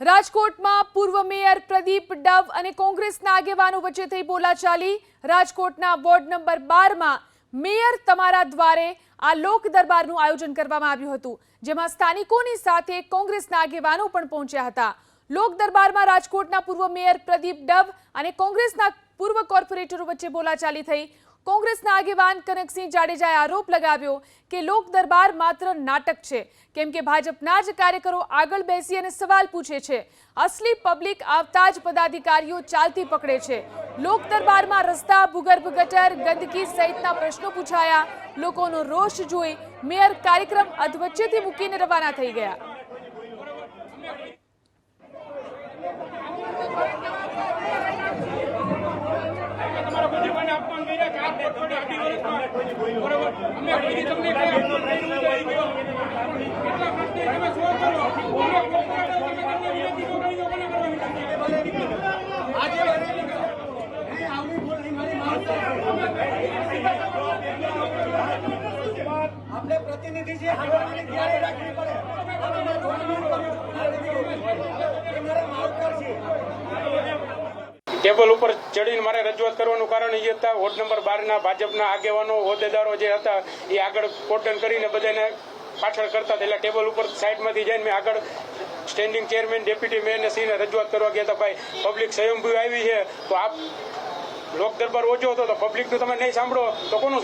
રાજકોટમાં પૂર્વ mayor Pradeep Dove અને કોંગ્રેસના આગેવાનો વચ્ચે થઈ બોલાચાલી. રાજકોટના વોર્ડ નંબર બારમાં મેયર તમારા દ્વારે આ લોક દરબારનું આયોજન કરવામાં આવ્યું હતું, જેમાં સ્થાનિકોની સાથે કોંગ્રેસના આગેવાનો પણ પહોંચ્યા હતા. લોક દરબારમાં રાજકોટના પૂર્વ મેયર પ્રદીપ ડવ અને કોંગ્રેસના પૂર્વ કોર્પોરેટરો વચ્ચે બોલાચાલી થઈ. કોંગ્રેસના આગેવાન કનકસિંહ જાડેજાએ આરોપ લગાવ્યો કે લોક દરબાર માત્ર નાટક છે. કેમ કે ભાજપના જ કાર્યકરો આગળ બેસી અને સવાલ પૂછે છે. અસલી પબ્લિક આવતા જ પદાધિકારીઓ ચાલતી પકડે છે. લોક દરબારમાં રસ્તા, ભૂગર્ભ ગટર, ગંદકી સહિતના પ્રશ્નો પૂછાયા. લોકોનો રોષ જોઈ મેયર કાર્યક્રમ અધવચ્ચેથી મૂકીને રવાના થઈ ગયા. તમારા આપણે પ્રતિનિધિ છે સાંભળવાની ક્યારે રાખવી પડે તમે જોવાનું તમે એ મારા માવતર છે ટેબલ ઉપર ચડીને મારે રજૂઆત કરવાનું કારણ એ હતા. વોર્ડ નંબર બારના ભાજપના આગેવાનો, હોદ્દેદારો જે હતા એ આગળ કોટન કરીને બધાને પાછળ કરતા એટલે ટેબલ ઉપર સાઈડમાંથી જઈને મેં આગળ સ્ટેન્ડિંગ ચેરમેન, ડેપ્યુટી મેયરને સિંહને રજૂઆત કરવા ગયા હતા, ભાઈ, પબ્લિક સ્વયંભૂ આવી છે, તો આપ લોક દરબાર ઓછો હતો, તો પબ્લિકનું તમે નહીં સાંભળો, તો કોનું